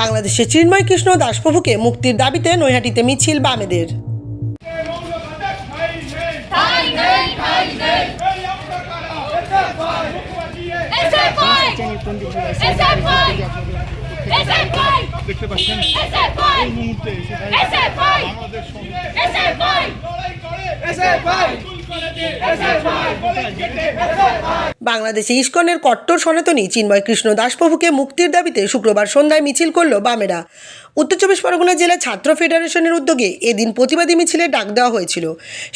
বাংলাদেশের চিন্ময় কৃষ্ণ দাসপ্রভুকে মুক্তির দাবিতে নৈহাটিতে মিছিল বামেদের। বাংলাদেশে ইস্কনের কট্টর সনাতনী চিন্ময় কৃষ্ণ দাসপ্রভুকে মুক্তির দাবিতে শুক্রবার সন্ধ্যায় মিছিল করল বামেরা। উত্তর চব্বিশ পরগনা জেলা ছাত্র ফেডারেশনের উদ্যোগে এদিন প্রতিবাদী মিছিলে ডাক দেওয়া হয়েছিল।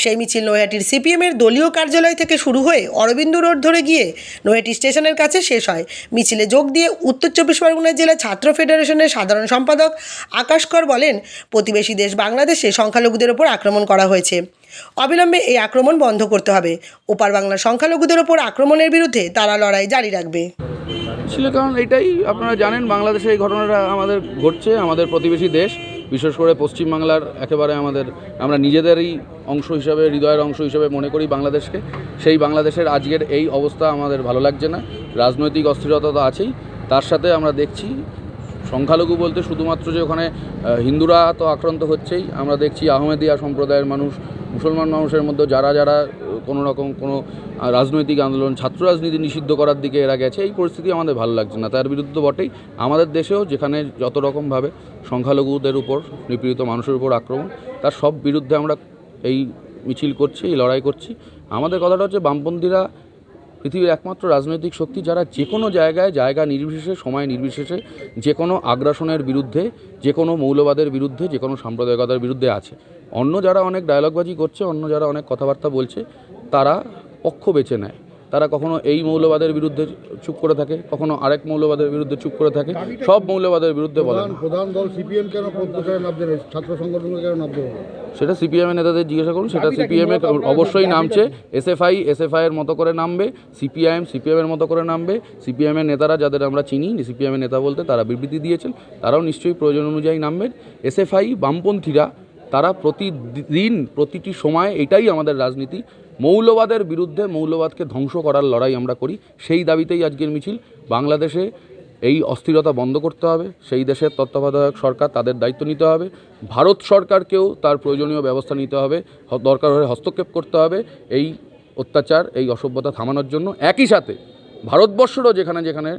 সেই মিছিল নৈহাটির সিপিএমের দলীয় কার্যালয় থেকে শুরু হয়ে অরবিন্দ রোড ধরে গিয়ে নৈহাটি স্টেশনের কাছে শেষ হয়। মিছিলে যোগ দিয়ে উত্তর চব্বিশ পরগনা জেলা ছাত্র ফেডারেশনের সাধারণ সম্পাদক আকাশ কর বলেন, প্রতিবেশী দেশ বাংলাদেশে সংখ্যালঘুদের ওপর আক্রমণ করা হয়েছে। অবিলম্বে এই আক্রমণ বন্ধ করতে হবে। ওপার বাংলার সংখ্যালঘুদের ওপর আক্রমণের বিরুদ্ধে তারা লড়াই জারি রাখবে। ছিল কারণ এটাই আপনারা জানেন, বাংলাদেশে এই ঘটনাটা আমাদের ঘটছে, আমাদের প্রতিবেশী দেশ। বিশেষ করে পশ্চিমবাংলার একেবারে আমাদের, আমরা নিজেদেরই অংশ হিসাবে, হৃদয়ের অংশ হিসাবে মনে করি বাংলাদেশকে। সেই বাংলাদেশের আজকের এই অবস্থা আমাদের ভালো লাগছে না। রাজনৈতিক অস্থিরতা তো আছেই। তার সাথে আমরা দেখছি সংখ্যালঘু বলতে শুধুমাত্র যে ওখানে হিন্দুরা তো আক্রান্ত হচ্ছেই। আমরা দেখছি আহমেদিয়া সম্প্রদায়ের মানুষ, মুসলমান মানুষের মধ্যে যারা যারা, কোনো রকম কোনো রাজনৈতিক আন্দোলন, ছাত্র রাজনীতি নিষিদ্ধ করার দিকে এরা গেছে, এই পরিস্থিতি আমাদের ভালো লাগছে না। তার বিরুদ্ধে বটেই। আমাদের দেশেও যেখানে যত রকমভাবে সংখ্যালঘুদের উপর নিপীড়িত মানুষের উপর আক্রমণ, তার সব বিরুদ্ধে আমরা এই মিছিল করছি, এই লড়াই করছি। আমাদের কথাটা হচ্ছে বামপন্থীরা পৃথিবীর একমাত্র রাজনৈতিক শক্তি যারা যে কোনো জায়গায় জায়গা নির্বিশেষে, সময় নির্বিশেষে, যে কোনো আগ্রাসনের বিরুদ্ধে, যে কোনো মৌলবাদের বিরুদ্ধে, যে কোনো সাম্প্রদায়িকতার বিরুদ্ধে আছে। অন্য যারা অনেক ডায়লগবাজি করছে, অন্য যারা অনেক কথাবার্তা বলছে, তারা পক্ষ বেছে নেয়। তারা কখনো এই মৌলবাদের বিরুদ্ধে চুপ করে থাকে, কখনো আরেক মৌলবাদের বিরুদ্ধে চুপ করে থাকে, সব মৌলবাদের বিরুদ্ধে বলে প্রধান দল সিপিএম কেন ছাত্র সংগঠনকে কেন সেটা সিপিএমের নেতাদের জিজ্ঞাসা করুন সেটা সিপিএমে অবশ্যই নামছে। এসএফআই এসএফআই এর মতো করে নামবে সিপিআইএম সিপিএমের মতো করে নামবে। সিপিএমের নেতারা যাদের আমরা চিনি সিপিএমের নেতা বলতে তারা বিবৃতি দিয়েছেন তারাও নিশ্চয়ই প্রয়োজন অনুযায়ী নামবেন। এসএফআই বামপন্থীরা তারা প্রতিদিন প্রতিটি সময় এটাই আমাদের রাজনীতি। মৌলবাদের বিরুদ্ধে মৌলবাদকে ধ্বংস করার লড়াই আমরা করি। সেই দাবিতেই আজকের মিছিল। বাংলাদেশে এই অস্থিরতা বন্ধ করতে হবে। সেই দেশের তত্ত্বাবধায়ক সরকার তাদের দায়িত্ব নিতে হবে। ভারত সরকারকেও তার প্রয়োজনীয় ব্যবস্থা নিতে হবে। দরকার হয়ে হস্তক্ষেপ করতে হবে। এই অত্যাচার, এই অসভ্যতা থামানোর জন্য একই সাথে ভারতবর্ষেরও যেখানে যেখানে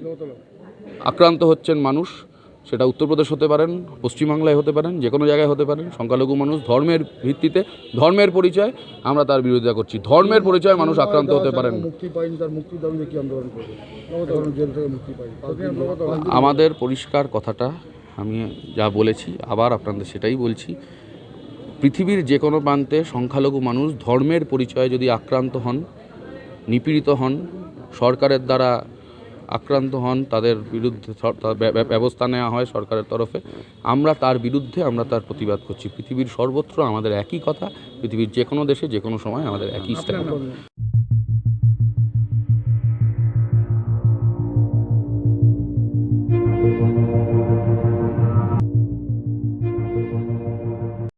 আক্রান্ত হচ্ছেন মানুষ সেটা উত্তরপ্রদেশ হতে পারেন, পশ্চিমবাংলায় হতে পারেন, যে কোনো জায়গায় হতে পারেন, সংখ্যালঘু মানুষ ধর্মের ভিত্তিতে, ধর্মের পরিচয় আমরা তার বিরোধিতা করছি। ধর্মের পরিচয় মানুষ আক্রান্ত হতে পারেন। আমাদের পরিষ্কার কথাটা আমি যা বলেছি, আবার আপনাদের সেটাই বলছি। পৃথিবীর যে কোনো প্রান্তে সংখ্যালঘু মানুষ ধর্মের পরিচয়ে যদি আক্রান্ত হন, নিপীড়িত হন, সরকারের দ্বারা আক্রান্ত হন, তাদের বিরুদ্ধে ব্যবস্থা নেওয়া হয় সরকারের তরফে। আমরা তার বিরুদ্ধে আমরা তার প্রতিবাদ করছি। পৃথিবীর সর্বত্র আমাদের একই কথা, পৃথিবীর যে কোনো দেশে যে কোনো সময় আমাদের একই স্ট্যান্ড